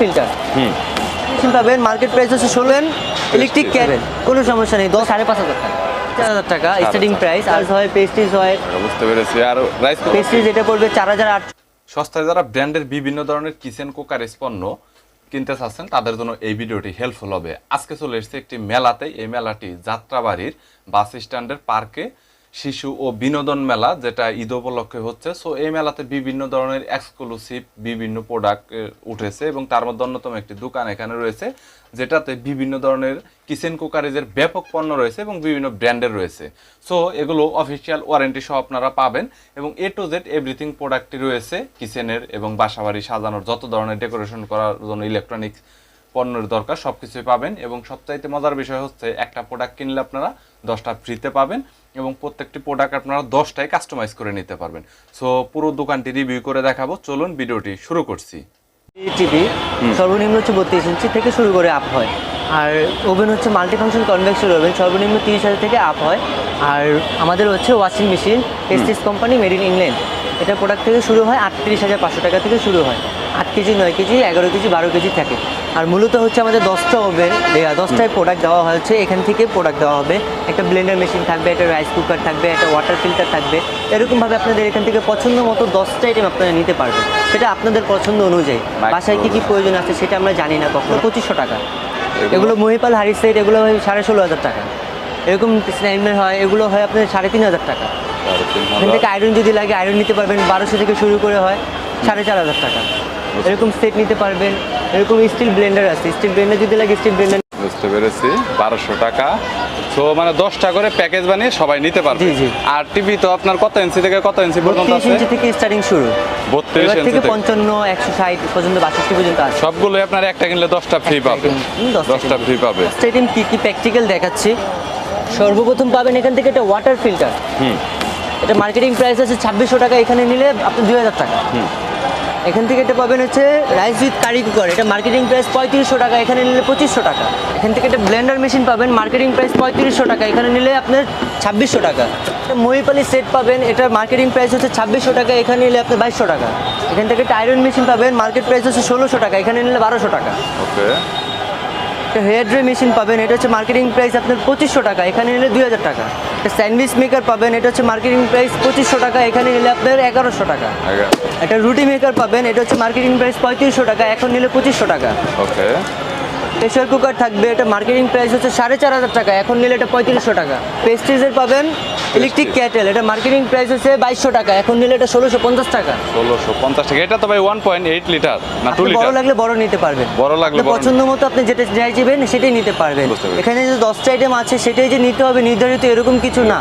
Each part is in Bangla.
ফিল্টার। হুম। পাবেন মার্কেট প্রাইস হচ্ছে ষোলেন ইলেকট্রিক ক্যারেন কোনো সমস্যা নেই দশ সাড়ে পাঁচ হাজার টাকা। চার হাজার টাকা স্টার্টিং প্রাইস আর হয় পেস্টিজ হয়। বুঝতে পেরেছি। আর রাইস পেস্টিজ এটা পড়বে চার হাজার আট সস্তায় যারা ব্র্যান্ডের বিভিন্ন ধরনের কিচেন কুকার পণ্য কিনতে চাচ্ছেন তাদের জন্য এই ভিডিওটি হেল্পফুল হবে। আজকে চলে এসেছে একটি মেলাতে এই মেলাটি যাত্রাবাড়ির বাস স্ট্যান্ডের পার্কে শিশু ও বিনোদন মেলা, যেটা ঈদ উপলক্ষে হচ্ছে। সো এই মেলাতে বিভিন্ন ধরনের এক্সক্লুসিভ বিভিন্ন প্রোডাক্ট উঠেছে এবং তার মধ্যে অন্যতম একটি দোকান এখানে রয়েছে, যেটাতে বিভিন্ন ধরনের কিচেন কুকারেজের ব্যাপক পণ্য রয়েছে এবং বিভিন্ন ব্র্যান্ডের রয়েছে। সো এগুলো অফিসিয়াল ওয়ারেন্টি সহ আপনারা পাবেন এবং এ টু জেড এভরিথিং প্রোডাক্টটি রয়েছে কিচেনের এবং বাসাবাড়ি সাজানোর, যত ধরনের ডেকোরেশন করার জন্য ইলেকট্রনিক্স পণ্যের দরকার সব কিছুই পাবেন এবং সবচাইতে মজার বিষয় হচ্ছে, একটা প্রোডাক্ট কিনলে আপনারা দশটা ফ্রিতে পাবেন। এবং প্রত্যেকটি প্রোডাক্ট আপনারা দশটায় কাস্টমাইজ করে নিতে পারবেন। সো পুরো দোকানটি রিভিউ করে দেখাবো। চলুন ভিডিওটি শুরু করছি। টিভি সর্বনিম্ন হচ্ছে বত্রিশ ইঞ্চি থেকে শুরু করে আপ হয়। আর ওভেন হচ্ছে মাল্টি ফাংশন কনভেকশন ওভেন সর্বনিম্ন তিরিশ হাজার থেকে আপ হয়। আর আমাদের হচ্ছে washing machine Prestige company made in England এটা প্রোডাক্ট থেকে শুরু হয় আটত্রিশ হাজার পাঁচশো টাকা থেকে শুরু হয়। আট কেজি নয় কেজি এগারো কেজি বারো কেজি থাকে। আর মূলত হচ্ছে আমাদের দশটা ওভেন দশটায় প্রোডাক্ট দেওয়া হচ্ছে। এখান থেকে প্রোডাক্ট দেওয়া হবে। একটা ব্লেন্ডার মেশিন থাকবে একটা রাইস কুকার থাকবে একটা ওয়াটার ফিল্টার থাকবে। এরকমভাবে আপনাদের এখান থেকে পছন্দ মতো দশটা আইটেম আপনারা নিতে পারবেন। সেটা আপনাদের পছন্দ অনুযায়ী। বাসায় কী কী প্রয়োজন আছে সেটা আমরা জানি না কখনো। পঁচিশশো টাকা। এগুলো মহিপাল হারি সেট এগুলো হয় সাড়ে ষোলো হাজার টাকা। এরকম স্নাইমের হয় এগুলো হয় আপনার সাড়ে তিন হাজার টাকা। এখান থেকে আয়রন যদি লাগে আয়রন নিতে পারবেন। বারোশো থেকে শুরু করে হয় সাড়ে চার হাজার টাকা। এরকম সেট নিতে পারবেন এরকম স্টিল ব্লেন্ডার আছে। স্টিল ব্লেন্ডার যদি লাগে স্টিল ব্লেন্ডার বুঝতে পেরেছি। বারোশো টাকা। তো মানে দশটা করে প্যাকেজ বানিয়ে সবাই নিতে পারবে। জি, জি। আর টিভি তো আপনার কত ইঞ্চি থেকে কত ইঞ্চি পর্যন্ত আছে? ইঞ্চি থেকে স্টার্টিং শুরু। বত্রিশ থেকে পঞ্চান্ন একশো ষাট পর্যন্ত বাষট্টি পর্যন্ত আছে। সবগুলোই আপনার একটা কিনলে দশটা ফ্রি পাবে। দশটা ফ্রি পাবে। আইটেম কী কী প্র্যাকটিক্যাল দেখাচ্ছি? সর্বপ্রথম পাবেন এখান থেকে একটা ওয়াটার ফিল্টার হুম। এটা মার্কেটিং প্রাইস আছে ছাব্বিশশো টাকা এখানে নিলে আপনি দুই হাজার টাকা। হুম। এখান থেকে এটা পাবেন হচ্ছে রাইস উইথ কারি কুকার এটা মার্কেটিং প্রাইস পঁয়ত্রিশশো টাকা এখানে নিলে পঁচিশশো টাকা। এখান থেকে একটা ব্লেন্ডার মেশিন পাবেন মার্কেটিং প্রাইস পঁয়ত্রিশশো টাকা। এখানে নিলে আপনার ছাব্বিশশো টাকা। মহিপালি সেট পাবেন এটার মার্কেটিং প্রাইস হচ্ছে ছাব্বিশশো টাকা এখানে নিলে আপনার বাইশশো টাকা। এখান থেকে একটা আয়রন মেশিন পাবেন মার্কেট প্রাইস হচ্ছে ষোলোশো টাকা এখানে নিলে বারোশো টাকা। ওকে। হেয়ার ড্রাই মেশিন পাবেন এটা হচ্ছে মার্কেটিং প্রাইস আপনার পঁচিশশো টাকা এখানে নিলে দুই হাজার টাকা। একটা স্যান্ডউইচ মেকার পাবেন এটা হচ্ছে মার্কেটিং প্রাইস পঁচিশশো টাকা এখানে নিলে আপনার এগারোশো টাকা। একটা রুটি মেকার পাবেন এটা হচ্ছে মার্কেটিং প্রাইস পঁয়ত্রিশশো টাকা এখন নিলে পঁচিশশো টাকা। ওকে। প্রেশার কুকার থাকবে এটা মার্কেটিং প্রাইস হচ্ছে সাড়ে চার হাজার টাকা এখন নিলে এটা পঁয়ত্রিশশো টাকা। পেস্ট্রিজের পাবেন ইলেকট্রিক ক্যাটেল এটা মার্কেটিং প্রাইস হচ্ছে বাইশশো টাকা এখন নিলে এটা ষোলোশো পঞ্চাশ টাকা। ষোলোশো পঞ্চাশ টাকা এটা তো ভাই ওয়ান পয়েন্ট এইট লিটার না টু লিটার বড় লাগলে বড় নিতে পারবেন। বড় লাগলে পছন্দ মতো আপনি যেটা চাইবেন সেটাই নিতে পারবেন। এখানে যে দশটা আইটেম আছে সেটাই যে নিতে হবে নির্ধারিত এরকম কিছু না।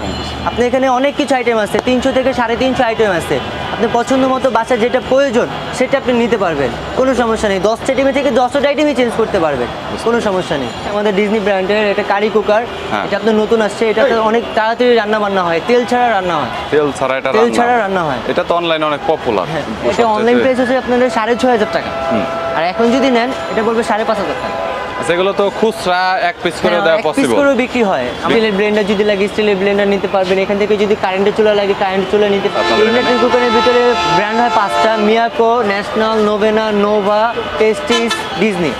আপনি এখানে অনেক কিছু আইটেম আছে তিনশো থেকে সাড়ে তিনশো আইটেম আছে। আপনি পছন্দ মতো বাসার যেটা প্রয়োজন সেটা আপনি নিতে পারবেন। কোনো সমস্যা নেই। দশটা আইটেমে থেকে দশটা আইটেমই চেঞ্জ করতে পারবেন। কোনো সমস্যা নেই। আমাদের ডিজনি ব্র্যান্ডের এটা কারি কুকার হ্যাঁ। এটা আপনার নতুন আসছে। এটা অনেক তাড়াতাড়ি রান্না বান্না হয়। তেল ছাড়া রান্না হয়। তেল ছাড়া এটা তেল রান্না ছাড়া হয়। রান্না হয়। এটা তো অনলাইনে অনেক পপুলার হ্যাঁ এটা অনলাইন প্রাইস হচ্ছে আপনাদের সাড়ে ছয় হাজার টাকা। আর এখন যদি নেন এটা বলবে সাড়ে পাঁচ হাজার টাকা। সেগুলো তো খুচরা এক পিস করে হ্যাঁ, দেওয়া এক পিস করে বিক্রি হয়। স্টিলের ব্লেন্ডার যদি লাগে স্টিলের ব্লেন্ডার নিতে পারবেন। এখান থেকে যদি কারেন্টের চুলা লাগে কারেন্টের চুলা নিতে পারবেন। ইলেকট্রিক কুকারের ভিতরে ব্র্যান্ড হয় পাঁচটা মিয়াকো ন্যাশনাল নোভেনা নোভা টেস্টিস ডিজনি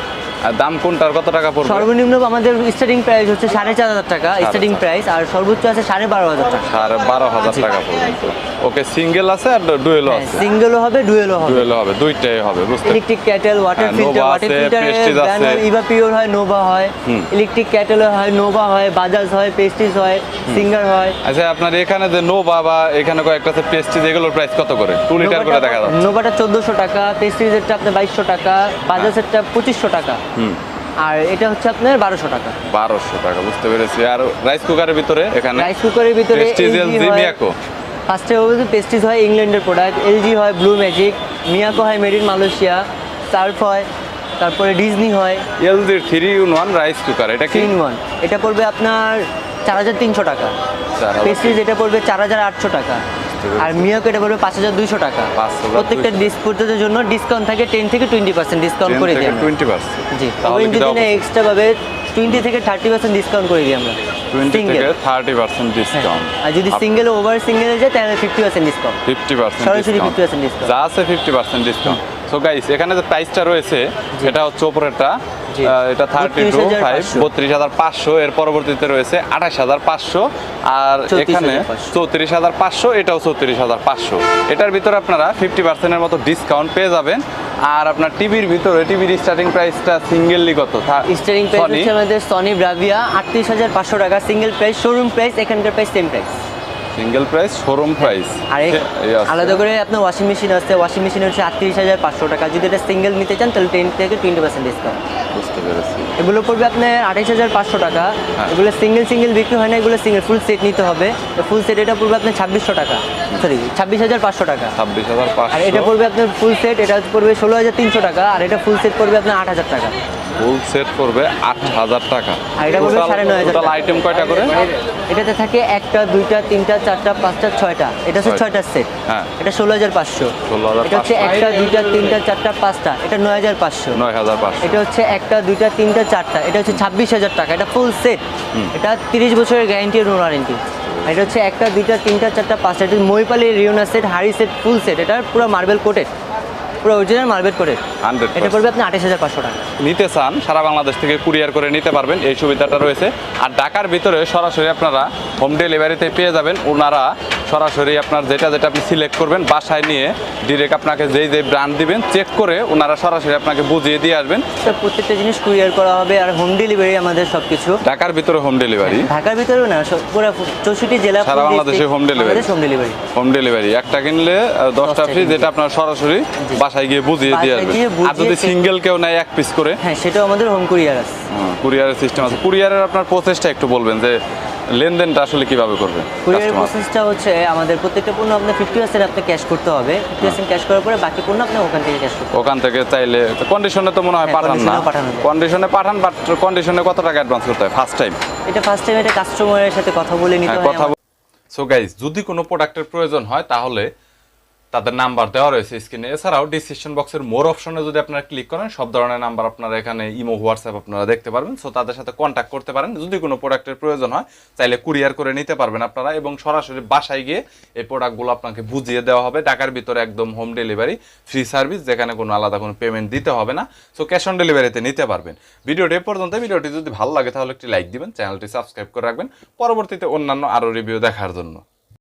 দাম কোনটার কত টাকা পড়বে? সর্বনিম্ন আমাদের স্টার্টিং প্রাইস হচ্ছে সাড়ে চার হাজার টাকা স্টার্টিং প্রাইস আর সর্বোচ্চ আছে সাড়ে বারো হাজার টাকা। সাড়ে বারো হাজার টাকা পর্যন্ত। ওকে সিঙ্গেল আছে আর ডুয়েলও হ্যাঁ আছে? সিঙ্গেলও হবে ডুয়েলও হবে। ডুয়েলও হবে দুইটাই হবে বুঝতে electric kettle water filter water filter. Eva Pure হয় নোভা হয়। ইলেকট্রিক ক্যাটেল হয় নোভা হয় বাজাজ হয় পেস্টিস হয় সিঙ্গার হয়। আচ্ছা আপনার এখানে যে নো বাবা এখানে কয়েকটা আছে পেস্টিজ এগুলোর প্রাইস কত করে? টু লিটার করে দেখা যাচ্ছে। নোভাটা চোদ্দোশো টাকা পেস্টিজেরটা আপনার বাইশশো টাকা বাজাজেরটা পঁচিশশো টাকা। হুম আর এটা হচ্ছে আপনার বারোশো টাকা। বারোশো টাকা বুঝতে পেরেছি। আর রাইস কুকারের ভিতরে এখানে রাইস কুকারের ভিতরে ফার্স্টে বলতে পেস্টিজ হয় ইংল্যান্ডের প্রোডাক্ট এলজি হয় ব্লু ম্যাজিক মিয়াকো হয় মেড ইন মালয়েশিয়া সার্ফ হয় তারপরে ডিজনি হয়। এলজির three in one rice cooker এটা কি? তিন ওয়ান এটা পড়বে আপনার চার হাজার তিনশো টাকা। 4,300 পেস্টিজ এটা পড়বে চার হাজার আটশো টাকা। আর মিও কেটে পড়বে পাঁচ হাজার দুইশো টাকা। প্রত্যেকটা ডিসপুটের জন্য ডিসকাউন্ট থাকে টেন থেকে টোয়েন্টি পার্সেন্ট ডিসকাউন্ট করে দিই টোয়েন্টি পার্সেন্ট জি টোয়েন্টি ওভেন কি যদি দেওয়া না এক্সট্রা পাবে টোয়েন্টি থেকে থার্টি পার্সেন্ট ডিসকাউন্ট করে দিই আমরা। ডিসকাউন্ট আর যদি সিঙ্গেল ওভার সিঙ্গেলে যায় তাহলে fifty percent discount fifty percent সরাসরি ফিফটি পার্সেন্ট ডিসকাউন্ট যা আছে fifty percent discount so guys এখানে যে প্রাইসটা রয়েছে এটা হচ্ছে। আহ, এটা থার্টি টু ফাইভ বত্রিশ হাজার পাঁচশো এর পরবর্তীতে রয়েছে আঠাশ হাজার পাঁচশো আর 34,500 এখানে চৌত্রিশ হাজার পাঁচশো এটাও চৌত্রিশ হাজার পাঁচশো। এটার ভিতরে আপনারা ফিফটি পার্সেন্টের মতো ডিসকাউন্ট পেয়ে যাবেন। আর আপনার টিভির ভিতরে টিভির স্টার্টিং প্রাইসটা সিঙ্গেললি কত? স্টারিং প্রাইস হচ্ছে আমাদের সনি ব্রাভিয়া আটত্রিশ হাজার পাঁচশো টাকা সিঙ্গেল প্রাইস শোরুম প্রাইস এখানকার price same price single price showroom price আর আলাদা করে আপনার ওয়াশিং মেশিন আছে ওয়াশিং মেশিন হচ্ছে আটত্রিশ হাজার পাঁচশো টাকা। যদি এটা সিঙ্গেল নিতে চান তাহলে টেন থেকে টোয়েন্টি পার্সেন্ট ডিসকাউন্ট বুঝতে পেরেছি। এগুলো পড়বে আপনার আঠাইশ হাজার পাঁচশো টাকা। হ্যাঁ। এগুলো সিঙ্গেল সিঙ্গেল বিক্রি হয় না এগুলো সিঙ্গেল ফুল সেট নিতে হবে। ফুল সেট এটা পড়বে আপনার ছাব্বিশশো টাকা। সরি ছাব্বিশ হাজার পাঁচশো টাকা। ছাব্বিশ হাজার আর এটা পড়বে আপনার ফুল সেট এটা পড়বে ষোলো হাজার তিনশো টাকা। আর এটা ফুল সেট পড়বে আপনার আট হাজার টাকা। ফুল সেট করবে আট হাজার টাকা। আর এটা পড়বে সাড়ে নয় হাজার আইটেম কয়টা করে? এটাতে থাকে একটা দুইটা তিনটা চারটা পাঁচটা ছয়টা। এটা হচ্ছে ছয়টা। সেট হ্যাঁ। এটা ষোলো হাজার পাঁচশো এটা হচ্ছে একটা দুইটা তিনটা চারটা পাঁচটা। এটা নয় হাজার পাঁচশো। নয় হাজার পাঁচশো। এটা হচ্ছে একটা দুইটা তিনটা চারটা। এটা হচ্ছে ছাব্বিশ হাজার টাকা। এটা ফুল সেট এটা তিরিশ বছরের গ্যারান্টি এবং ওয়ারেন্টি এটা হচ্ছে একটা দুইটা তিনটা চারটা পাঁচটা। এটা মহিপালি রিওনা সেট হাড়ি সেট ফুল সেট এটা পুরো মার্বেল কোটেড পুরো অরিজিনাল মার্বেল কোটেড 100% এটা পড়বে আপনি আঠাশ হাজার পাঁচশো টাকা। নিতে চান সারা বাংলাদেশ থেকে কুরিয়ার করে নিতে পারবেন এই সুবিধাটা রয়েছে। আর ঢাকার ভিতরে সরাসরি আপনারা হোম ডেলিভারিতে পেয়ে যাবেন। ওনারা সরাসরি আপনার যেটা যেটা আপনি সিলেক্ট করবেন বাসায় নিয়ে ডিরেক্ট আপনাকে যেই যেই ব্র্যান্ড দিবেন চেক করে ওনারা সরাসরি আপনাকে বুঝিয়ে দিয়ে আসবেন। প্রত্যেকটা জিনিস কুরিয়ার করা হবে আর হোম ডেলিভারি আমাদের সব কিছু ঢাকার ভিতরে হোম ডেলিভারি। ঢাকার ভিতরেও না পুরো চৌষট্টি জেলা সারা বাংলাদেশে home delivery। Home delivery. Home delivery. একটা কিনলে দশটা ফ্রি যেটা আপনার সরাসরি বাসায় গিয়ে বুঝিয়ে দিয়ে আসবেন। আর যদি সিঙ্গেল কেউ নেয় এক পিস করে? হ্যাঁ সেটাও আমাদের হোম কুরিয়ার আছে। কুরিয়ারের সিস্টেম আছে। কুরিয়ারের আপনার প্রসেসটা একটু বলবেন যে লেনদেনটা আসলে কীভাবে করবে কুরিয়ার কাস্টমার প্রসেসটা হচ্ছে আমাদের প্রত্যেকটা পণ্য আপনার ফিফটি পার্সেন্ট আপনি ক্যাশ করতে হবে। ফিফটি পার্সেন্ট ক্যাশ করার পরে বাকি পণ্য আপনি ওখান থেকে ক্যাশ করতে ওখান থেকে চাইলে কন্ডিশনে তো মনে হয় হ্যাঁ, পাঠান না। কন্ডিশনে পাঠান বাট কন্ডিশনে কত টাকা অ্যাডভান্স করতে হয়? ফার্স্ট টাইম এটা ফার্স্ট টাইম এটা কাস্টমারের সাথে কথা বলে নিতে হ্যাঁ হয় কথা সো গাইজ যদি কোনো প্রোডাক্টের প্রয়োজন হয় তাহলে তাদের নাম্বার দেওয়া রয়েছে স্ক্রিনে এছাড়াও ডিসক্রিপশন বক্সের মোর অপশনে যদি আপনারা ক্লিক করেন, সব ধরনের নাম্বার আপনারা এখানে ইমো হোয়াটসঅ্যাপ আপনারা দেখতে পারবেন। সো তাদের সাথে কন্ট্যাক্ট করতে পারেন। যদি কোনো প্রোডাক্টের প্রয়োজন হয়, চাইলে কুরিয়ার করে নিতে পারবেন আপনারা এবং সরাসরি বাসায় গিয়ে এই প্রোডাক্টগুলো আপনাকে বুঝিয়ে দেওয়া হবে। ঢাকার ভিতরে একদম হোম ডেলিভারি ফ্রি সার্ভিস যেখানে কোনো আলাদা কোনো পেমেন্ট দিতে হবে না। সো ক্যাশ অন ডেলিভারিতে নিতে পারবেন। ভিডিওটি এ পর্যন্ত। ভিডিওটি যদি ভালো লাগে তাহলে একটি লাইক দিবেন চ্যানেলটি সাবস্ক্রাইব করে রাখবেন। পরবর্তীতে অন্যান্য আরও রিভিউ দেখার জন্য।